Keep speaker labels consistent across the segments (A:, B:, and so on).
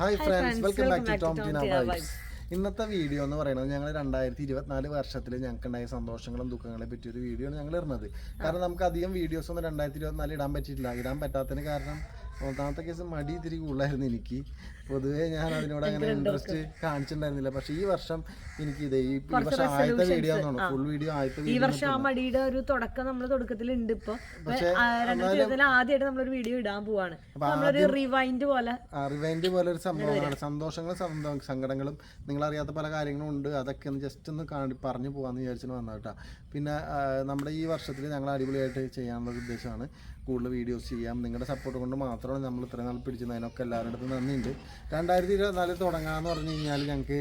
A: Hi friends welcome back to Tom Teena vibes ഇന്നത്തെ video എന്ന് പറയുന്നത് ഞങ്ങൾ രണ്ടായിരത്തി ഇരുപത്തിനാല് വർഷത്തിൽ ഞങ്ങൾക്ക് ഉണ്ടായ സന്തോഷങ്ങളും ദുഃഖങ്ങളെ പറ്റിയ ഒരു വീഡിയോ ആണ് ഞങ്ങൾ ഇടുന്നത്. കാരണം നമുക്ക് അധികം വീഡിയോസ് ഒന്നും രണ്ടായിരത്തി ഇരുപത്തിനാല് ഇടാൻ പറ്റിയിട്ടില്ല. ഇടാൻ പറ്റാത്തതിന് കാരണം ഒന്നാമത്തെ കേസ് മടി ഇത്തിരി കൂടുതലായിരുന്നു എനിക്ക്. പൊതുവേ ഞാൻ അതിനോട് അങ്ങനെ ഇൻട്രസ്റ്റ് കാണിച്ചിട്ടുണ്ടായിരുന്നില്ല. പക്ഷെ ഈ വർഷം എനിക്ക് ഇത് ഈ വർഷം ആദ്യത്തെ വീഡിയോ ഫുൾ വീഡിയോ ആദ്യത്തെ
B: ഈ വർഷം ആ മടിയുടെ ഒരു തുടക്കം നമ്മൾ തുടക്കത്തിൽ ഉണ്ട് ഇപ്പൊ രണ്ടായിരത്തി ആദ്യമായിട്ട് നമ്മളൊരു വീഡിയോ ഇടാൻ പോവാണ്. നമ്മളൊരു റിവൈൻഡ് പോലെ.
A: റിവൈൻഡ് പോലെ ഒരു സംഭവമാണ്. സന്തോഷങ്ങളും സങ്കടങ്ങളും നിങ്ങൾ അറിയാത്ത പല കാര്യങ്ങളും ഉണ്ട്. അതൊക്കെ ഒന്ന് ജസ്റ്റ് ഒന്ന് കാണി പറഞ്ഞു പോവാന്ന് വിചാരിച്ചിട്ട് വന്നത് കേട്ടോ. പിന്നെ നമ്മുടെ ഈ വർഷത്തിൽ ഞങ്ങൾ അടിപൊളിയായിട്ട് ചെയ്യാനുള്ള ഒരു ഉദ്ദേശമാണ് കൂടുതൽ വീഡിയോസ് ചെയ്യാം. നിങ്ങളുടെ സപ്പോർട്ട് കൊണ്ട് മാത്രമാണ് നമ്മൾ ഇത്രയും നാൾ പിടിച്ചത്. അതിനൊക്കെ എല്ലാവരുടെ അടുത്തും നന്ദിയുണ്ട്. രണ്ടായിരത്തി ഇരുപത്തിനാലിൽ തുടങ്ങാന്ന് പറഞ്ഞു കഴിഞ്ഞാൽ ഞങ്ങൾക്ക്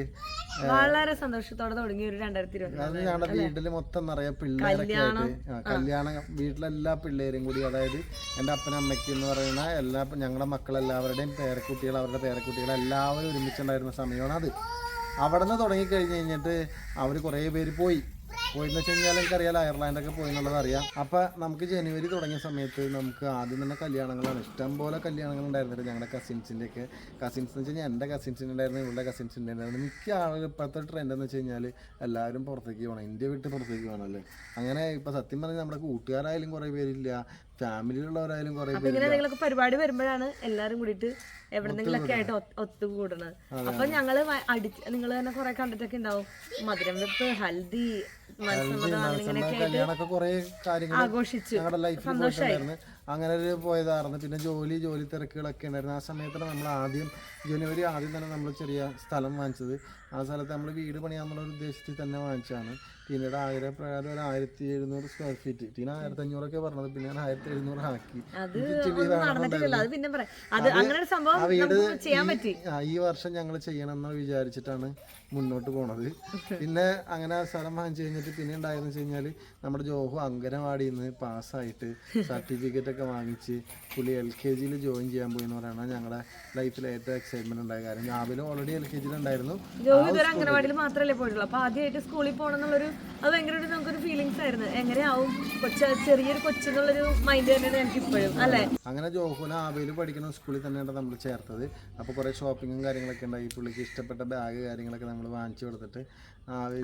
B: വളരെ സന്തോഷത്തോടെ തുടങ്ങി ഒരു രണ്ടായിരത്തി ഇരുപത്തി
A: ഞങ്ങളുടെ വീട്ടിൽ മൊത്തം നിറയെ പിള്ളേരൊക്കെ ആയിട്ട് കല്യാണം വീട്ടിലെല്ലാ പിള്ളേരും കൂടി അതായത് എന്റെ അപ്പനും അമ്മയ്ക്ക് എന്ന് പറയുന്ന എല്ലാ ഞങ്ങളുടെ മക്കളെല്ലാവരുടെയും പേരക്കുട്ടികൾ അവരുടെ പേരക്കുട്ടികൾ എല്ലാവരും ഒരുമിച്ചുണ്ടായിരുന്ന സമയമാണ് അത്. അവിടെ നിന്ന് തുടങ്ങിക്കഴിഞ്ഞ് കഴിഞ്ഞിട്ട് അവർ കുറേ പേര് പോയി. പോയെന്ന് വെച്ച് കഴിഞ്ഞാൽ എനിക്കറിയാലോ അയർലാൻഡൊക്കെ പോയി എന്നുള്ളത് അറിയാം. അപ്പം നമുക്ക് ജനുവരി തുടങ്ങിയ സമയത്ത് നമുക്ക് ആദ്യം തന്നെ കല്യാണങ്ങളാണ്. ഇഷ്ടം പോലെ കല്യാണങ്ങൾ ഉണ്ടായിരുന്നില്ല ഞങ്ങളുടെ കസിൻസിന്റെ ഒക്കെ കസിൻസ് എന്ന് വെച്ച് കഴിഞ്ഞാൽ എന്റെ കസിൻസിന്റെ ഉണ്ടായിരുന്നു ഇവളുടെ കസിൻസിന്റെ ഉണ്ടായിരുന്നു. മിക്ക ആളുകൾ ഇപ്പോഴത്തെ ട്രെൻഡ് എന്ന് വെച്ച് കഴിഞ്ഞാൽ എല്ലാവരും പുറത്തേക്ക് പോകണം ഇന്ത്യ വിട്ട് പുറത്തേക്ക് പോകണമല്ലേ അങ്ങനെ ഇപ്പോൾ സത്യം പറഞ്ഞാൽ നമ്മുടെ കൂട്ടുകാരായാലും കുറേ പേരില്ല. ഫാമിലിയിലുള്ളവരായാലും കുറേ
B: അപ്പൊ ഇങ്ങനെ എന്തെങ്കിലുമൊക്കെ പരിപാടി വരുമ്പോഴാണ് എല്ലാരും കൂടിയിട്ട് എവിടെന്നെങ്കിലൊക്കെ ആയിട്ട് ഒത്തുകൂടണത് അപ്പൊ ഞങ്ങൾ വ- അടി നിങ്ങൾ തന്നെ കുറെ കണ്ടിട്ടൊക്കെ ഉണ്ടാവും. മധുരം വെപ്പ് ഹൽദി മത്സമ്മതം അങ്ങനെ ഇങ്ങനെയൊക്കെ ആയിട്ട്
A: കല്യാണമൊക്കെ കുറേ കാര്യങ്ങൾ
B: ആഘോഷിച്ചു.
A: ഞങ്ങളുടെ ലൈഫിൽ പോയിട്ടുണ്ടായിരുന്നു. അങ്ങനെ ഒരു പോയതായിരുന്നു. പിന്നെ ജോലി ജോലി തിരക്കുകളൊക്കെ ഉണ്ടായിരുന്നു. ആ സമയത്താണ് നമ്മൾ ആദ്യം ജനുവരി ആദ്യം തന്നെ നമ്മൾ ചെറിയ സ്ഥലം വാങ്ങിച്ചത്. ആ സ്ഥലത്ത് നമ്മൾ വീട് പണിയാന്നുള്ള ഒരു ഉദ്ദേശത്തിൽ തന്നെ വാങ്ങിച്ചതാണ്. ടീനയുടെ ആഗ്രഹ പ്രകാരം ഒരു ആയിരത്തി എഴുന്നൂറ് സ്ക്വയർ ഫീറ്റ് ടീന ആയിരത്തി അഞ്ഞൂറൊക്കെ പറഞ്ഞത്. പിന്നെ ഞാൻ ആയിരത്തി എഴുന്നൂറ് ആക്കി. ആ വീട് ഈ-
B: പറ്റി.
A: ആ, ഈ വർഷം ഞങ്ങൾ ചെയ്യണമെന്ന് വിചാരിച്ചിട്ടാണ് മുന്നോട്ട് പോണത്. പിന്നെ അങ്ങനെ സ്ഥലം വാങ്ങിച്ചു കഴിഞ്ഞിട്ട് പിന്നെ ഉണ്ടായെന്ന് വെച്ച് കഴിഞ്ഞാൽ നമ്മുടെ ജോഹു അങ്കനവാടിയിൽ നിന്ന് പാസ്സായിട്ട് സർട്ടിഫിക്കറ്റ് ഒക്കെ വാങ്ങിച്ച് പുള്ളി എൽ കെ ജിയിൽ ജോയിൻ ചെയ്യാൻ പോയി എന്ന് പറയുന്നത് ഞങ്ങളുടെ ലൈഫിൽ ഏറ്റവും എക്സൈറ്റ്മെന്റ് ഉണ്ടായ കാര്യം. രാവിലെ ഓൾറെഡി എൽ കെ ജിയിൽ ഉണ്ടായിരുന്നു.
B: ജോഹു ഇതുവരെ അംഗനവാടിയിൽ മാത്രമല്ലേ പോയിട്ടുള്ളൂ. അപ്പൊ ആദ്യമായിട്ട് സ്കൂളിൽ പോകണം എന്നുള്ളൊരു അത് ഭയങ്കര ഒരു നമുക്കൊരു ഫീലിങ്സ് ആയിരുന്നു. എങ്ങനെയാവും? കൊച്ച ചെറിയൊരു കൊച്ചെന്നുള്ളൊരു മൈൻഡ് തന്നെയാണ് എനിക്ക് ഇപ്പോഴും അല്ലേ?
A: അങ്ങനെ ജോഹുന ആബയിൽ പഠിക്കുന്ന സ്കൂളിൽ തന്നെയാണ് നമ്മൾ ചേർത്തത്. അപ്പോൾ കുറേ ഷോപ്പിങ്ങും കാര്യങ്ങളൊക്കെ ഉണ്ടായി. പുള്ളിക്ക് ഇഷ്ടപ്പെട്ട ബാഗ് കാര്യങ്ങളൊക്കെ നമ്മൾ വാങ്ങിച്ചു കൊടുത്തിട്ട്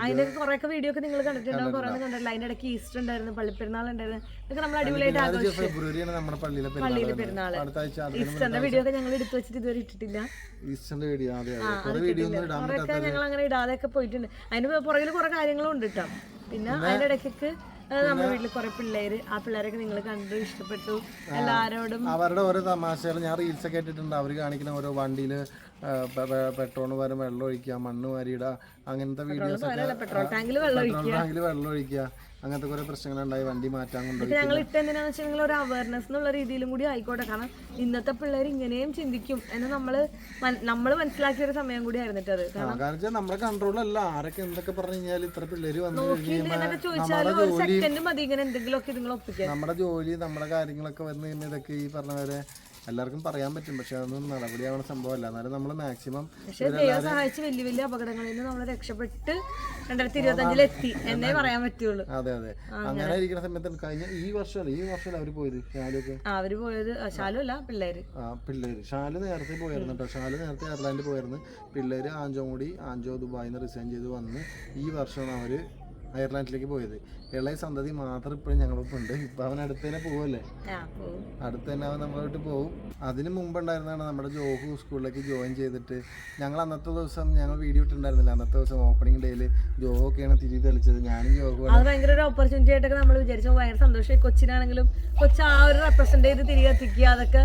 B: അതിന്റെ കുറെയൊക്കെ വീഡിയോ ഒക്കെ നിങ്ങൾ കണ്ടിട്ടുണ്ടാവും. കുറെ കണ്ടിട്ടില്ല അതിന്റെ ഇടയ്ക്ക് ഈസ്റ്റർ ഉണ്ടായിരുന്നു പള്ളിപ്പെരുന്നാൾ ഉണ്ടായിരുന്നു. ഇതൊക്കെ നമ്മൾ അടിപൊളിയായിട്ട് ആഘോഷിച്ചു.
A: ഫെബ്രുവരിയാണ് നമ്മുടെ പള്ളിയിലെ
B: പള്ളിയിലെ
A: പെരുന്നാൾ.
B: ഈസ്റ്ററിന്റെ വീഡിയോ ഒക്കെ ഞങ്ങൾ എടുത്തു വെച്ചിട്ട് ഇതുവരെ ഇട്ടിട്ടില്ല.
A: ഈസ്റ്ററിന്റെ വീഡിയോ അതെ വീഡിയോ ഒന്നും ഇടാൻ പറ്റാത്ത
B: ഞങ്ങൾ അങ്ങനെ ഇടാതെയൊക്കെ പോയിട്ടുണ്ട്. അതിന് പുറകിൽ കുറെ കാര്യങ്ങളും ഉണ്ട് കേട്ടോ പിന്നെ അതിന്റെ ഇടയ്ക്ക് നമ്മുടെ വീട്ടിൽ കുറെ പിള്ളേര് ആ പിള്ളേരൊക്കെ നിങ്ങൾ കണ്ടു ഇഷ്ടപ്പെട്ടു. എല്ലാരോടും
A: അവരുടെ ഓരോ തമാശകൾ ഞാൻ റീൽസ് ഒക്കെ ഇട്ടിട്ടുണ്ട്. അവർ കാണിക്കുന്ന ഓരോ വണ്ടിയിൽ പെട്രോൾ പകരം വെള്ളം ഒഴിക്കുക മണ്ണ് വാരിയിടുക അങ്ങനത്തെ വീഡിയോസ് ഒക്കെ
B: പെട്രോൾ ടാങ്കിൽ വെള്ളം
A: ഒഴിക്കുക. അങ്ങനത്തെ കുറെ പ്രശ്നങ്ങളുണ്ടായി വണ്ടി മാറ്റാൻ കൊണ്ടുപോയി
B: ഞങ്ങൾ ഇട്ട് എന്തിനാന്ന് വെച്ചാൽ ഒരു അവയർനെസ് എന്നുള്ള രീതിയിലും കൂടി ആയിക്കോട്ടെ. കാരണം ഇന്നത്തെ പിള്ളേർ ഇങ്ങനെയും ചിന്തിക്കും എന്ന് നമ്മൾ നമ്മൾ മനസ്സിലാക്കിയ ഒരു സമയം കൂടി ആയിരുന്നിട്ട് അത്.
A: കാരണം നമ്മുടെ കൺട്രോളല്ല ആരൊക്കെ എന്തൊക്കെ പറഞ്ഞു കഴിഞ്ഞാൽ ഇത്ര പിള്ളേര് വന്നു
B: ചോദിച്ചാലും ഒരു സെക്കൻഡ് മതി ഇങ്ങനെ എന്തെങ്കിലുമൊക്കെ ഇതുങ്ങൾ ഒപ്പിക്കാം
A: നമ്മുടെ ജോലി നമ്മുടെ കാര്യങ്ങളൊക്കെ വന്നു കഴിഞ്ഞാൽ ഇതൊക്കെ ഈ പറഞ്ഞ പോലെ എല്ലാവർക്കും പറയാൻ പറ്റും പക്ഷെ അതൊന്നും നടപടിയാവുന്ന സംഭവമല്ല. എന്നാലും നമ്മൾ മാക്സിമം
B: പക്ഷെ ദൈവം സഹായിച്ച് വലിയ വലിയ അപകടങ്ങളിൽ നിന്ന് നമ്മൾ രക്ഷപ്പെട്ട് രണ്ടായിരത്തി ഇരുപത്തഞ്ചിൽ എത്തി എന്നേ പറയാൻ പറ്റുള്ളൂ.
A: അതെ അതെ. അങ്ങനെ. ഇരിക്കുന്ന സമയത്ത് കഴിഞ്ഞ ഈ വർഷം ഈ വർഷം അവർ പോയത് ഷാലൊക്കെ
B: അവർ പോയത് ശാലു അല്ല പിള്ളേര്.
A: ആ പിള്ളേര്. ഷാലു നേരത്തെ പോയിരുന്നു കേട്ടോ. ഷാലു നേരത്തെ എയർലൈനിൽ പോയിരുന്നു. പിള്ളേര് ആഞ്ചോ കൂടി ആഞ്ചോ ദുബായിന്ന് റിസൈൻ ചെയ്ത് വന്ന് ഈ വർഷമാണ് അവർ അയർലാൻഡിലേക്ക് പോയത്. ഇളയ സന്തതി മാത്രം ഇപ്പോഴും ഞങ്ങളിപ്പോ ഉണ്ട് ഇപ്പൊ അവൻ അടുത്ത് തന്നെ പോവല്ലേ? അടുത്ത് തന്നെ അവൻ നമ്മളോട്ട് പോകും അതിന് മുമ്പ് ഉണ്ടായിരുന്നതാണ് നമ്മുടെ ജോഹു സ്കൂളിലേക്ക് ജോയിൻ ചെയ്തിട്ട്. ഞങ്ങൾ അന്നത്തെ ദിവസം ഞങ്ങൾ വീഡിയോ ഇട്ടുണ്ടായിരുന്നില്ല അന്നത്തെ ദിവസം ഓപ്പണിംഗ് ഡേയിൽ ജോഹു ഒക്കെയാണ് തിരി തെളിച്ചത്. ഞാനും ജോഹു
B: അത് ഭയങ്കര ഒരു ഓപ്പർച്യൂണിറ്റി ആയിട്ടൊക്കെ നമ്മൾ വിചാരിച്ചു. ഭയങ്കര സന്തോഷമായി. കൊച്ചിനാണെങ്കിലും കൊച്ചു ആ ഒരു റെപ്രസെന്റ് ചെയ്ത് തിരികെ എത്തിക്കുക. അതൊക്കെ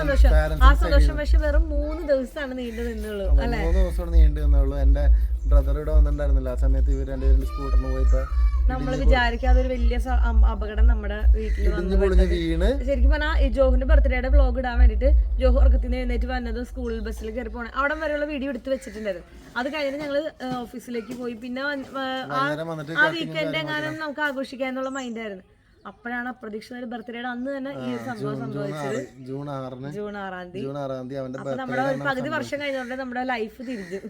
B: സന്തോഷം. ആ സന്തോഷം പക്ഷെ വെറും മൂന്ന് ദിവസമാണ് നീണ്ടു നിന്നുള്ളൂ
A: മൂന്ന് ദിവസം നീണ്ടു നിന്നുള്ളൂ എന്റെ ബ്രദർ ഇവിടെ വന്നിട്ടുണ്ടായിരുന്നില്ല. ആ സമയത്ത് ഇവർ രണ്ടുപേരും സ്കൂട്ടറിന് പോയപ്പോൾ
B: നമ്മൾ വിചാരിക്കാതെ ഒരു വലിയ അപകടം നമ്മുടെ വീട്ടിൽ വന്നു
A: വീണ്.
B: ശരിക്കും പറഞ്ഞാൽ ജോഹിന്റെ ബർത്ത്ഡേയുടെ വ്ളോഗ് ഇടാൻ വേണ്ടിട്ട് ജോഹു ഉറക്കത്തിൽ നിന്ന് എഴുന്നേറ്റ് വന്നതും സ്കൂൾ ബസ്സിൽ കയറി പോകണം അവിടെ വരെയുള്ള വീഡിയോ എടുത്ത് വെച്ചിട്ടുണ്ടായിരുന്നു. അത് കഴിഞ്ഞിട്ട് ഞങ്ങൾ ഓഫീസിലേക്ക് പോയി. പിന്നെ ആ വീക്കെൻഡ് എങ്ങാനും നമുക്ക് ആഘോഷിക്കാന്നുള്ള മൈൻഡായിരുന്നു അപ്പോഴാണ് പ്രതീക്ഷ ഒരു ബർത്ത്ഡേയുടെ അന്ന് തന്നെ ഈ സംഭവം സംഭവിച്ചത്.
A: ജൂൺ ആറിന്.
B: ജൂൺ ആറാം തീയതി.
A: ജൂൺ ആറാം തീയതി അവന്റെ
B: നമ്മുടെ ഒരു പകുതി വർഷം കഴിഞ്ഞോണ്ട് നമ്മുടെ ലൈഫ് തിരിഞ്ഞു.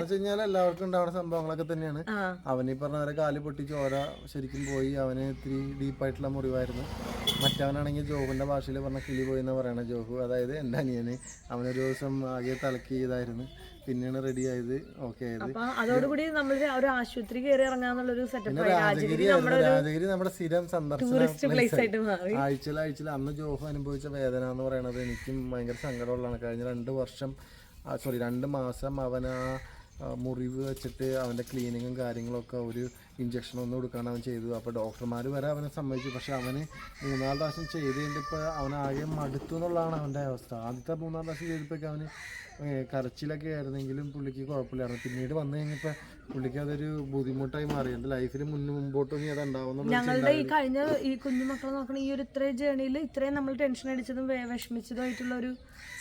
A: വെച്ച് കഴിഞ്ഞാൽ എല്ലാവർക്കും ഉണ്ടാവുന്ന സംഭവങ്ങളൊക്കെ തന്നെയാണ്.
B: അവനീ
A: അവന് ഈ പറഞ്ഞ കാൽ പൊട്ടി ചോര ശരിക്കും പോയി. അവന് ഇത്തിരി ഡീപ്പായിട്ടുള്ള മുറിവായിരുന്നു. മറ്റവനാണെങ്കിൽ ജോഹുവിന്റെ ഭാഷയിൽ പറഞ്ഞ കിളി പോയി എന്ന് പറയണ ജോഹു. അതായത് എന്റെ അനിയന്. അവനൊരു ദിവസം ആകെ തലക്ക് ചെയ്തായിരുന്നു. പിന്നെയാണ് റെഡി ആയത് ഓക്കെ ആയത്.
B: അപ്പൊ അതോടുകൂടി നമ്മൾ ഒരു ആശുപത്രി കയറി ഇറങ്ങാന്നുള്ളൊരു സെറ്റപ്പ് രാജഗിരി
A: രാജഗിരി
B: നമ്മുടെ
A: സ്ഥിരം സന്ദർശന ആഴ്ചയിൽ ആഴ്ചയിൽ അന്ന് ജോഫ് അനുഭവിച്ച വേദന എന്ന് പറയുന്നത് എനിക്കും ഭയങ്കര സങ്കടമുള്ളതാണ്. കഴിഞ്ഞ രണ്ട് വർഷം സോറി രണ്ട് മാസം അവൻ ആ, മുറിവ് വെച്ചിട്ട് അവന്റെ ക്ലീനിങ്ങും കാര്യങ്ങളൊക്കെ ഒരു ഇഞ്ചക്ഷൻ ഒന്നും കൊടുക്കാൻ അവൻ ചെയ്തു. അപ്പോൾ ഡോക്ടർമാർ വരെ അവനെ സമ്മതിച്ചു. പക്ഷേ അവന് മൂന്നാൽ പ്രാവശ്യം ചെയ്ത് കഴിഞ്ഞപ്പോൾ അവനാകെ മടുത്തു എന്നുള്ളതാണ് അവന്റെ അവസ്ഥ. ആദ്യത്തെ മൂന്നാൽ പ്രാവശ്യം ചെയ്തപ്പോഴേക്കും അവന് കരച്ചിലൊക്കെ ആയിരുന്നെങ്കിലും പുള്ളിക്ക് കുഴപ്പമില്ലായിരുന്നു. പിന്നീട് വന്നു കഴിഞ്ഞപ്പോൾ പുള്ളിക്ക് അതൊരു ബുദ്ധിമുട്ടായി മാറി. എന്റെ ലൈഫിൽ മുന്നേ മുമ്പോട്ട് ഇനി അത്
B: ഞങ്ങളുടെ ഈ കഴിഞ്ഞ ഈ കുഞ്ഞു മക്കളെ നോക്കണ ഈ ഒരു ഇത്രയും ജേണിയിൽ ഇത്രയും നമ്മൾ ടെൻഷൻ അടിച്ചതും വിഷമിച്ചതും ആയിട്ടുള്ള ഒരു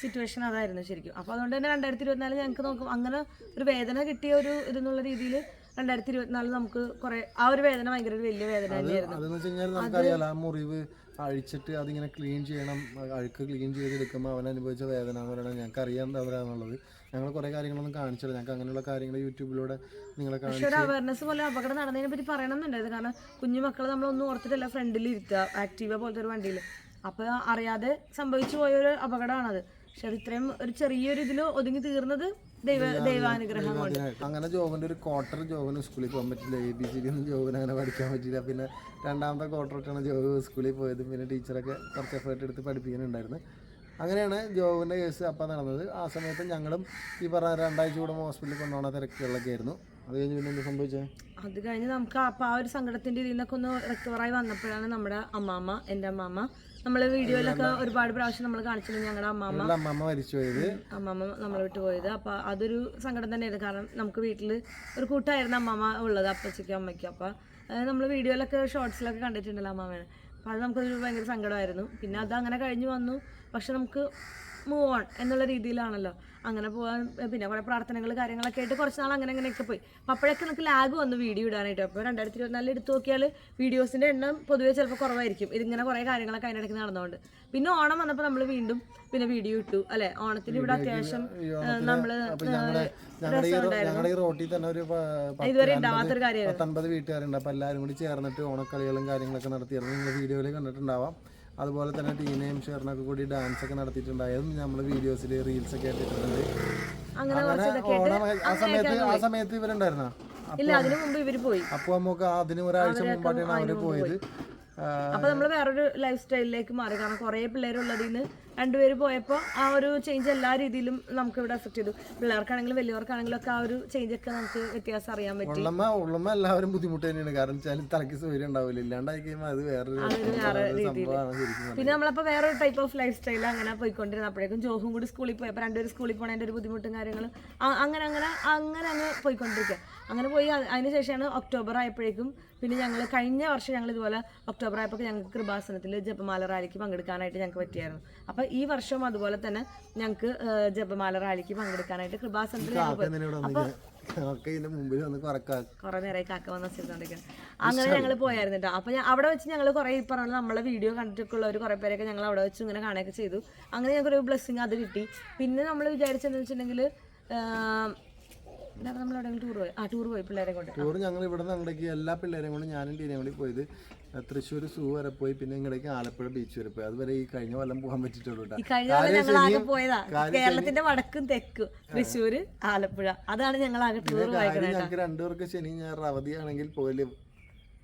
B: സിറ്റുവേഷൻ അതായിരുന്നു ശരിക്കും. അപ്പോൾ അതുകൊണ്ട് തന്നെ രണ്ടായിരത്തി ഇരുപത്തിനാല് ഞങ്ങൾക്ക് നോക്കും അങ്ങനെ ഒരു വേദന കിട്ടിയ ഒരു ഇതെന്നുള്ള രീതിയിൽ രണ്ടായിരത്തി ഇരുപത്തിനാല് നമുക്ക് കുറെ ആ ഒരു വേദന ഭയങ്കര ഒരു വലിയ വേദന തന്നെയായിരുന്നു.
A: അതെന്ന് വെച്ച് കഴിഞ്ഞാൽ നമുക്കറിയാലോ ആ മുറിവ് അഴിച്ചിട്ട് അതിങ്ങനെ ക്ലീൻ ചെയ്യണം അഴുക്ക് ക്ലീൻ ചെയ്തെടുക്കുമ്പോൾ അവൻ അനുഭവിച്ച വേദന എന്ന് പറയുന്നത് ഞങ്ങൾക്ക് അറിയാൻ എന്താണെന്നുള്ളത് ഞങ്ങൾ കുറെ കാര്യങ്ങളൊന്നും കാണിച്ചില്ല. ഞങ്ങൾക്ക് അങ്ങനെയുള്ള കാര്യങ്ങൾ യൂട്യൂബിലൂടെ നിങ്ങളെ
B: പക്ഷെ ഒരു അവയർനെസ് പോലെ അപകടം നടന്നതിനെ പറ്റി പറയണമെന്നുണ്ടായിരുന്നു. കാരണം കുഞ്ഞു മക്കളെ നമ്മളൊന്നും ഓർത്തിട്ടല്ല ഫ്രണ്ടിൽ ഇരുത്തുക ആക്റ്റീവ പോലത്തെ ഒരു വണ്ടിയിൽ അപ്പോൾ അറിയാതെ സംഭവിച്ചു പോയ ഒരു അപകടമാണത്. പക്ഷെ അത് ഇത്രയും ഒരു ചെറിയൊരു ഇതിൽ ഒതുങ്ങി തീർന്നത് ദൈവ ദൈവാനുഗ്രഹം കൊണ്ട്
A: അങ്ങനെ ജോബിന്റെ ഒരു ക്വാർട്ടർ ജോബിന് സ്കൂളിൽ പോകാൻ പറ്റില്ല. എ ബി സി ഡി ഒന്നും ജോബിന് അങ്ങനെ പഠിക്കാൻ പറ്റില്ല. പിന്നെ രണ്ടാമത്തെ ക്വാർട്ടർ ഇട്ടാണ് ജോബ് സ്കൂളിൽ പോയത്. പിന്നെ ടീച്ചറൊക്കെ കുറച്ച് എഫേർട്ട് എടുത്ത് പഠിപ്പിക്കുന്നുണ്ടായിരുന്നു. അങ്ങനെയാണ് ജോബിന്റെ കേസ് അപ്പം നടന്നത്. ആ സമയത്ത് ഞങ്ങളും ഈ പറഞ്ഞ രണ്ടാഴ്ച കൂടെ ഹോസ്പിറ്റലിൽ കൊണ്ടുപോകുന്ന തിരക്കുകളിലൊക്കെ ആയിരുന്നു. അത് കഴിഞ്ഞ് പിന്നെ എന്ത് സംഭവിച്ചത്
B: അത് കഴിഞ്ഞ് നമുക്ക് അപ്പം ആ ഒരു സങ്കടത്തിന്റെ ഇതിൽ നിന്നൊക്കെ ഒന്ന് റിക്കവറായി വന്നപ്പോഴാണ് നമ്മുടെ അമ്മാമ്മ എന്റെ അമ്മാമ്മ നമ്മൾ വീഡിയോയിലൊക്കെ ഒരുപാട് പ്രാവശ്യം നമ്മൾ കാണിച്ചിട്ടുണ്ട് ഞങ്ങളുടെ അമ്മാമ്മ.
A: അമ്മാമ്മ അമ്മമ്മ മരിച്ചു പോയത്.
B: അമ്മമ്മ നമ്മളെ വിട്ടു പോയത്. അപ്പൊ അതൊരു സങ്കടം തന്നെയായിരുന്നു. കാരണം നമുക്ക് വീട്ടിൽ ഒരു കൂട്ടായിരുന്നു അമ്മമ്മ ഉള്ളത് അപ്പച്ചയ്ക്കും അമ്മയ്ക്കും. അപ്പൊ നമ്മൾ വീഡിയോയിലൊക്കെ ഷോർട്സിലൊക്കെ കണ്ടിട്ടുണ്ടല്ലോ അമ്മമ്മേനെ. അപ്പൊ അത് നമുക്കൊരു ഭയങ്കര സങ്കടമായിരുന്നു. പിന്നെ അത് അങ്ങനെ കഴിഞ്ഞു വന്നു. പക്ഷെ നമുക്ക് മൂവ് ഓൺ എന്നുള്ള രീതിയിലാണല്ലോ. അങ്ങനെ പോകാൻ പിന്നെ കുറേ പ്രാർത്ഥനകൾ കാര്യങ്ങളൊക്കെ ആയിട്ട് കുറച്ച് നാൾ അങ്ങനെ അങ്ങനെയൊക്കെ പോയി. അപ്പോൾ അപ്പോഴൊക്കെ നമുക്ക് ലാഗ് വന്നു വീഡിയോ ഇടാനായിട്ട്. അപ്പോൾ രണ്ടായിരത്തി ഇരുപത്തിനാലിൽ എടുത്ത് നോക്കിയാൽ വീഡിയോസിന്റെ എണ്ണം പൊതുവേ ചിലപ്പോൾ കുറവായിരിക്കും. ഇതിങ്ങനെ കുറേ കാര്യങ്ങളൊക്കെ അതിനിടയ്ക്ക് നടന്നുകൊണ്ട് പിന്നെ ഓണം വന്നപ്പോൾ നമ്മൾ വീണ്ടും പിന്നെ വീഡിയോ ഇട്ടു അല്ലെ? ഓണത്തിന് ഇവിടെ അത്യാവശ്യം
A: ഞങ്ങളുടെ ഞങ്ങളുടെ ഈ റോട്ടിൽ തന്നെ ഒരു
B: ഇതുവരെ ഉണ്ടാവാത്തൊരു കാര്യമായിരുന്നു.
A: പത്തൊൻപത് വീട്ടുകാരുണ്ട്. അപ്പോൾ എല്ലാവരും കൂടി ചേർന്നിട്ട് ഓണക്കളികളും കാര്യങ്ങളൊക്കെ നടത്തിയിരുന്നു. നിങ്ങൾ വീഡിയോയിൽ കണ്ടിട്ടുണ്ടാവാം. അതുപോലെ തന്നെ ടീനയും ഷെറിനൊക്കെ കൂടി ഡാൻസ് ഒക്കെ നടത്തിയിട്ടുണ്ടായതും നമ്മൾ വീഡിയോസിൽ റീൽസ് ഒക്കെ ഇട്ടിട്ടുണ്ട്. ആ സമയത്ത് ആ സമയത്ത് ഇവരുണ്ടായിരുന്ന?
B: ഇല്ല അതിനു മുമ്പ് പോയി.
A: അപ്പോൾ നമുക്ക് അതിന് ഒരാഴ്ച മുമ്പായിട്ടാണ് അവർ പോയത്.
B: അപ്പൊ നമ്മൾ വേറൊരു ലൈഫ് സ്റ്റൈലിലേക്ക് മാറി. കാരണം കുറേ പിള്ളേരുള്ളതിൽ നിന്ന് രണ്ടുപേര് പോയപ്പോൾ ആ ഒരു ചേഞ്ച് എല്ലാ രീതിയിലും നമുക്ക് ഇവിടെ എഫക്ട് ചെയ്തു. പിള്ളേർക്കാണെങ്കിലും വലിയവർക്കാണെങ്കിലും ഒക്കെ ആ ഒരു ചേഞ്ച് ഒക്കെ നമുക്ക് വ്യത്യാസം അറിയാൻ പറ്റും.
A: ഉള്ളമ്മ ഉള്ളമ്മ എല്ലാവരും ബുദ്ധിമുട്ട് തന്നെയാണ്. കാരണം വെച്ചാൽ തലയ്ക്ക് സൗകര്യം ഉണ്ടാവില്ല. ഇല്ലാണ്ടായി കഴിയുമ്പോൾ അത് വേറൊരു
B: അതൊരു വേറെ
A: ഒരു
B: രീതിയിൽ
A: സംഭവമാണ് ശരിക്കും
B: പിന്നെ നമ്മളപ്പോൾ വേറൊരു ടൈപ്പ് ഓഫ് ലൈഫ് സ്റ്റൈൽ അങ്ങനെ പോയിക്കൊണ്ടിരുന്നത് അപ്പോഴേക്കും ജോഹും കൂടി സ്കൂളിൽ പോയപ്പോൾ രണ്ടുപേരും സ്കൂളിൽ പോകണതിന്റെ ഒരു ബുദ്ധിമുട്ടും കാര്യങ്ങളും അങ്ങനെ അങ്ങനെ അങ്ങനെ അങ്ങ് പോയിക്കൊണ്ടിരിക്കുക അങ്ങനെ പോയി അത് അതിന് ശേഷമാണ് ഒക്ടോബർ ആയപ്പോഴേക്കും പിന്നെ ഞങ്ങൾ കഴിഞ്ഞ വർഷം ഞങ്ങൾ ഇതുപോലെ ഒക്ടോബർ ആയപ്പോൾ ഞങ്ങൾക്ക് കൃപാസനത്തിൽ ജപമാല റാലിക്ക് പങ്കെടുക്കാനായിട്ട് ഞങ്ങൾക്ക് പറ്റിയായിരുന്നു. അപ്പോൾ ഈ വർഷവും അതുപോലെ തന്നെ ഞങ്ങൾക്ക് ജപമാല റാലിക്ക് പങ്കെടുക്കാനായിട്ട് കൃപാസനത്തിൽ
A: അപ്പോൾ
B: കുറെ നേരമായി കാക്ക വന്ന വെച്ചിട്ടുണ്ടെങ്കിൽ അങ്ങനെ ഞങ്ങൾ പോയായിരുന്നു കേട്ടോ അപ്പൊ അവിടെ വെച്ച് ഞങ്ങൾ കുറെ ഈ പറഞ്ഞ നമ്മളെ വീഡിയോ കണ്ടിട്ടുള്ളവർ കുറെ പേരൊക്കെ ഞങ്ങൾ അവിടെ വെച്ച് ഇങ്ങനെ കാണുകയൊക്കെ ചെയ്തു. അങ്ങനെ ഞങ്ങൾക്ക് ഒരു ബ്ലെസ്സിങ് അത് കിട്ടി. പിന്നെ നമ്മൾ വിചാരിച്ചെന്ന് വെച്ചിട്ടുണ്ടെങ്കിൽ നമ്മൾ എവിടെയെങ്കിലും ടൂർ പോയി ആ ടൂർ പോയി പിള്ളേരെ കൊണ്ട്.
A: ടൂർ ഞങ്ങൾ ഇവിടെ നിന്ന് അങ്ങോട്ടേക്ക് എല്ലാ പിള്ളേരെയും കൊണ്ട് ഞാനും ടീനയും കൂടി പോയത്. തൃശ്ശൂർ സൂ വരെ പോയി പിന്നെ ഇങ്ങടേക്ക് ആലപ്പുഴ ബീച്ച് വരെ പോയി. അതുവരെ ഈ കഴിഞ്ഞ കൊല്ലം പോകാൻ പറ്റിയിട്ടുള്ളൂ
B: ഈ കഴിഞ്ഞ കൊല്ലം ഞങ്ങൾ ആകെ പോയതാ. കേരളത്തിന്റെ വടക്കും തെക്കും തൃശ്ശൂർ ആലപ്പുഴ. അതാണ് ഞങ്ങൾ ആകെ ടൂർ
A: ഞങ്ങൾക്ക് രണ്ടുപേർക്ക് ശനി ഞായർ അവധിയാണെങ്കിൽ പോയിൽ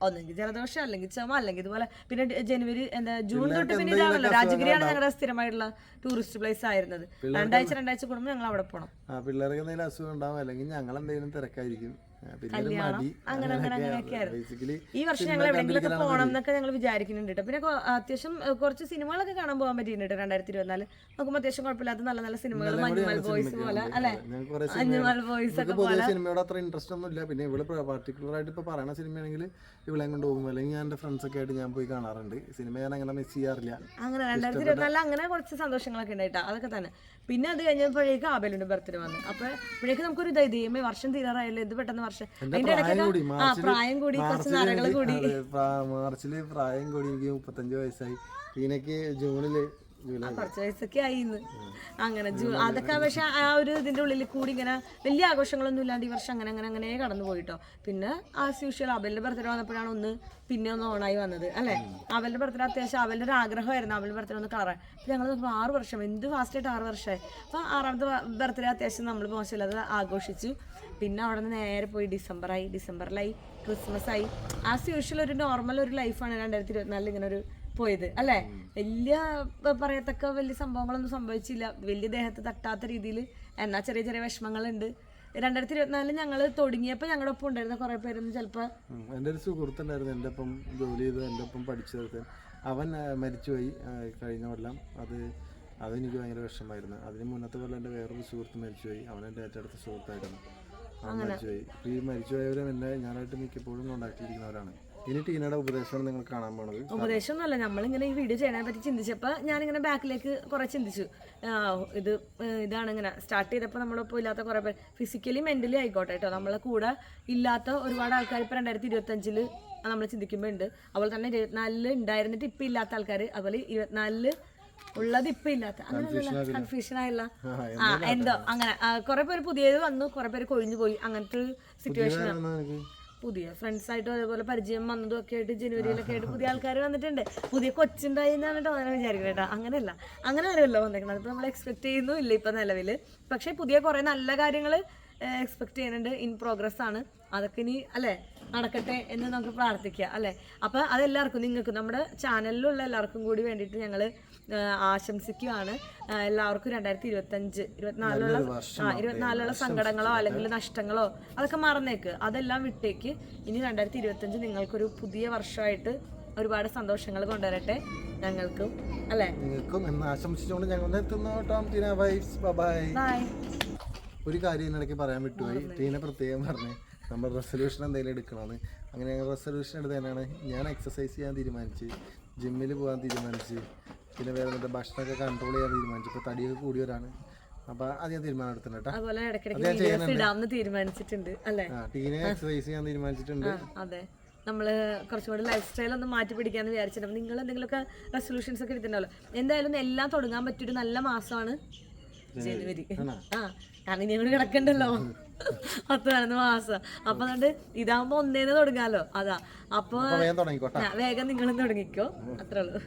B: ഒന്നെങ്കിൽ ജലദോഷം അല്ലെങ്കിൽ ചുമ അല്ലെങ്കിൽ ഇതുപോലെ പിന്നെ ജനുവരി എന്താ ജൂൺ തൊട്ട് പിന്നെ ഇതാണല്ലോ. രാജഗിരിയാണ് ഞങ്ങളുടെ സ്ഥിരമായിട്ടുള്ള ടൂറിസ്റ്റ് പ്ലേസ് ആയിരുന്നത്. രണ്ടാഴ്ച രണ്ടാഴ്ച കൂടുമ്പോൾ ഞങ്ങൾ അവിടെ പോകണം
A: ആ പിള്ളേർക്ക് എന്തെങ്കിലും അസുഖം ഉണ്ടാവും അല്ലെങ്കിൽ ഞങ്ങൾ എന്തെങ്കിലും തിരക്കായിരിക്കും. മടി
B: അങ്ങനെ അങ്ങനെ അങ്ങനെയൊക്കെ ആയിരുന്നു
A: ബേസിക്കലി
B: ഈ വർഷം ഞങ്ങൾ എവിടെയെങ്കിലും പോകണം എന്നൊക്കെ ഞങ്ങൾ വിചാരിക്കുന്നുണ്ട് കേട്ടോ പിന്നെ അത്യാവശ്യം കുറച്ച് സിനിമകളൊക്കെ കാണാൻ പോകാൻ പറ്റിയിട്ടുണ്ട് രണ്ടായിരത്തി ഇരുപത്തിനാല് നോക്കുമ്പോൾ അത്യാവശ്യം കുഴപ്പമില്ലാത്ത നല്ല നല്ല സിനിമകൾ മഞ്ഞുമൽ ബോയ്സ് പോലെ അല്ലെ? മഞ്ഞുമൽ ബോയ്സ് ഒക്കെ
A: പോലെ. സിനിമയോട് അത്ര ഇൻട്രസ്റ്റ് ഒന്നും ഇല്ല. പിന്നെ ഇവിടെ പർട്ടിക്കുലർ ആയിട്ട് ഇപ്പൊ പറയുന്ന സിനിമയാണെങ്കിൽ ഇവിടെ കൊണ്ട് പോകുമ്പോൾ അല്ലെങ്കിൽ ഞാൻ എന്റെ ഫ്രണ്ട്സ് ഒക്കെ ആയിട്ട് ഞാൻ പോയി കാണാറുണ്ട്. സിനിമ ഞാൻ അങ്ങനെ മിസ് ചെയ്യാറില്ല.
B: അങ്ങനെ രണ്ടായിരത്തി ഇരുപത്തിനാലിൽ അങ്ങനെ കുറച്ച് സന്തോഷങ്ങളൊക്കെ ഉണ്ടായിട്ടാ. അതൊക്കെ തന്നെ. പിന്നെ അത് കഴിഞ്ഞപ്പോഴേക്കും ആബേലിന്റെ ബർത്ത്ഡേ വന്നു. അപ്പൊ അപ്പോഴേക്കും നമുക്കൊരു ദൈവമേ വർഷം തീരാറായല്ലോ ഇത് പെട്ടെന്ന് വർഷം അതിന്റെ ആ പ്രായം കൂടി കുറച്ച് കൂടി.
A: മാർച്ചിൽ പ്രായം കൂടി എനിക്ക് മുപ്പത്തഞ്ച് വയസ്സായി. ടീനക്ക് ജൂണിൽ
B: കുറച്ച് വയസ്സൊക്കെ ആയിന്ന്. അങ്ങനെ ജൂ അതൊക്കെ പക്ഷെ ആ ഒരു ഇതിന്റെ ഉള്ളിൽ കൂടി ഇങ്ങനെ വലിയ ആഘോഷങ്ങളൊന്നും ഇല്ലാണ്ട് ഈ വർഷം അങ്ങനെ അങ്ങനെ അങ്ങനെ കടന്നു പോയിട്ടോ. പിന്നെ ആസ് യൂഷ്വൽ അവലിന്റെ ബർത്ത്ഡേ വന്നപ്പോഴാണ് ഒന്ന് പിന്നെ ഒന്ന് ഓണായി വന്നത് അല്ലെ? അവളുടെ ബർത്ത്ഡേ അത്യാവശ്യം അവളുടെ ഒരു ആഗ്രഹമായിരുന്നു അവളുടെ ബർത്ത്ഡേ ഒന്ന് കളറാൻ അപ്പൊ ഞങ്ങൾ നോക്കുമ്പോൾ ആറ് വർഷം എന്ത് ഫാസ്റ്റായിട്ട് ആറ് വർഷമായി. അപ്പൊ ആറാമത്തെ ബർത്ത്ഡേ അത്യാവശ്യം നമ്മൾ മോശമില്ലാതെ ആഘോഷിച്ചു. പിന്നെ അവിടെ നിന്ന് നേരെ പോയി ഡിസംബറായി. ഡിസംബറിലായി ക്രിസ്മസ് ആയി ആസ് യൂഷ്വൽ ഒരു നോർമൽ ഒരു ലൈഫാണ് രണ്ടായിരത്തി ഇരുപത്തിനാലിൽ ഇങ്ങനെ ഒരു പോയത് അല്ലേ? വലിയ പറയത്തക്ക വലിയ സംഭവങ്ങളൊന്നും സംഭവിച്ചില്ല. വലിയ ദേഹത്ത് തട്ടാത്ത രീതിയിൽ എന്നാൽ ചെറിയ ചെറിയ വിഷമങ്ങളുണ്ട്. രണ്ടായിരത്തി ഇരുപത്തിനാലിൽ ഞങ്ങൾ തുടങ്ങിയപ്പോൾ ഞങ്ങളുടെ ഒപ്പം ഉണ്ടായിരുന്ന കുറേ പേരൊന്നും ചിലപ്പോൾ.
A: എന്റെ ഒരു സുഹൃത്തുണ്ടായിരുന്നു. എന്റെ ഒപ്പം ജോലി ചെയ്ത് എന്റെ ഒപ്പം പഠിച്ചത് അവൻ മരിച്ചുപോയി കഴിഞ്ഞ കൊല്ലം. അത് അതെനിക്ക് ഭയങ്കര വിഷമമായിരുന്നു. അതിന് മുന്നത്തെ കൊല്ലം എന്റെ വേറൊരു സുഹൃത്ത് മരിച്ചുപോയി. അവൻ എന്റെ ഏറ്റവും അടുത്ത സുഹൃത്തായിരുന്നു. മരിച്ചുപോയി. ഈ മരിച്ചുപോയവരും എന്നെ ഞാനായിട്ട് മിക്കപ്പോഴും കോണ്ടാക്ട് ഇനി ടീനയുടെ ഉപദേശമാണ് നിങ്ങൾ കാണാൻ പോണത്.
B: ഉപദേശമൊന്നുമല്ല നമ്മളിങ്ങനെ ഈ വീഡിയോ ചെയ്യാനെ പറ്റി ചിന്തിച്ചപ്പോൾ ഞാനിങ്ങനെ ബാക്കിലേക്ക് കുറെ ചിന്തിച്ചു. ഇത് ഇതാണ് ഇങ്ങനെ. സ്റ്റാർട്ട് ചെയ്തപ്പോൾ നമ്മളിപ്പോ ഇല്ലാത്ത കുറേ പേര് ഫിസിക്കലി മെന്റലി ആയിക്കോട്ടെ കേട്ടോ നമ്മളെ കൂടെ ഇല്ലാത്ത ഒരുപാട് ആൾക്കാർ ഇപ്പോൾ രണ്ടായിരത്തി ഇരുപത്തഞ്ചിൽ നമ്മൾ ചിന്തിക്കുമ്പോൾ ഉണ്ട് അതുപോലെ തന്നെ ഇരുപത്തിനാലിൽ ഉണ്ടായിരുന്നിട്ട് ഇപ്പം ഇല്ലാത്ത ആൾക്കാർ അതുപോലെ ഇരുപത്തിനാലിൽ ഉള്ളത് ഇപ്പൊ ഇല്ലാത്ത. കൺഫ്യൂഷൻ ആയില്ല. ആ എന്തോ അങ്ങനെ കുറെ പേര് പുതിയത് വന്നു കുറേ പേര് കൊഴിഞ്ഞു പോയി. അങ്ങനത്തെ സിറ്റുവേഷൻ പുതിയ ഫ്രണ്ട്സ് ആയിട്ട് അതേപോലെ പരിചയം വന്നതും ഒക്കെ ആയിട്ട് ജനുവരിയിലൊക്കെ ആയിട്ട് പുതിയ ആൾക്കാർ വന്നിട്ടുണ്ട്. പുതിയ കൊച്ചുണ്ടായി എന്നാണ് കേട്ടോ അങ്ങനെ വിചാരിക്കുന്നത് കേട്ടോ അങ്ങനെയല്ല. അങ്ങനെ ആരുമല്ലോ വന്നേക്കുന്നത് അതിപ്പോൾ നമ്മൾ എക്സ്പെക്ട് ചെയ്യുന്നുമില്ല ഇപ്പം നിലവിൽ പക്ഷേ പുതിയ കുറേ നല്ല കാര്യങ്ങൾ എക്സ്പെക്ട് ചെയ്യുന്നുണ്ട്. ഇൻ പ്രോഗ്രസ് ആണ്. അതൊക്കെ ഇനി അല്ലേ നടക്കട്ടെ എന്ന് നമുക്ക് പ്രാർത്ഥിക്കുക അല്ലേ? അപ്പോൾ അതെല്ലാവർക്കും നിങ്ങൾക്ക് നമ്മുടെ ചാനലിലുള്ള എല്ലാവർക്കും കൂടി വേണ്ടിയിട്ട് ഞങ്ങൾ ആശംസിക്കുകയാണ്. എല്ലാവർക്കും രണ്ടായിരത്തി ഇരുപത്തഞ്ച് ഇരുപത്തിനാലിലുള്ള ആ ഇരുപത്തിനാലിലുള്ള സങ്കടങ്ങളോ അല്ലെങ്കിൽ നഷ്ടങ്ങളോ അതൊക്കെ മറന്നേക്ക്. അതെല്ലാം വിട്ടേക്ക്. ഇനി രണ്ടായിരത്തി ഇരുപത്തഞ്ച് നിങ്ങൾക്കൊരു പുതിയ വർഷമായിട്ട് ഒരുപാട് സന്തോഷങ്ങൾ കൊണ്ടുവരട്ടെ ഞങ്ങൾക്കും. അല്ലേ?
A: നിങ്ങൾക്കും എന്ന് ആശംസിച്ചുകൊണ്ട് ഞങ്ങൾ എത്തുന്നു ടോം ടീന വൈബ്സ് ബൈ ഒരു കാര്യം ഇതിനിടയ്ക്ക് പറയാൻ വിട്ടുപോയി. ടീനെ പ്രത്യേകം പറഞ്ഞ് നമ്മൾ റെസൊല്യൂഷൻ എന്തെങ്കിലും എടുക്കണമെന്ന് അങ്ങനെ ഞങ്ങൾ റെസൊല്യൂഷൻ എടുത്തതിനാണ് ഞാൻ എക്സസൈസ് ചെയ്യാൻ തീരുമാനിച്ച് ജിമ്മിൽ പോകാൻ തീരുമാനിച്ച് പിന്നെ വേറെ എന്നിട്ട് ഭക്ഷണമൊക്കെ കൺട്രോൾ ചെയ്യാൻ തീരുമാനിച്ചു. ഇപ്പോൾ തടിയൊക്കെ കൂടിയവരാണ് അപ്പൊ അത് ഞാൻ തീരുമാനം എടുത്തിട്ടുണ്ട്
B: അതുപോലെ ഇടയ്ക്കിടയ്ക്ക് തീരുമാനിച്ചിട്ടുണ്ട് അല്ലേ?
A: ആ ടീനെ എക്സസൈസ് ചെയ്യാൻ തീരുമാനിച്ചിട്ടുണ്ട്.
B: അതെ. നമ്മൾ കുറച്ചും കൂടി ലൈഫ് സ്റ്റൈൽ ഒന്ന് മാറ്റി പിടിക്കാന്ന് വിചാരിച്ചിട്ടുണ്ട്. അപ്പൊ നിങ്ങൾ എന്തെങ്കിലുമൊക്കെ റെസൊല്യൂഷൻസ് ഒക്കെ എടുത്തിട്ടുണ്ടല്ലോ എന്തായാലും എല്ലാം തുടങ്ങാൻ പറ്റിയൊരു നല്ല മാസമാണ് ജനുവരി. ആ കാരണം ഇനി അങ്ങോട്ട് കിടക്കണ്ടല്ലോ. പത്ത് പതിനൊന്ന് മാസം. അപ്പൊ അതുകൊണ്ട് ഇതാകുമ്പോ ഒന്നേന്ന് തുടങ്ങാലോ. അതാ. അപ്പൊ വേഗം നിങ്ങളും തുടങ്ങിക്കോ. അത്രേ ഉള്ളൂ.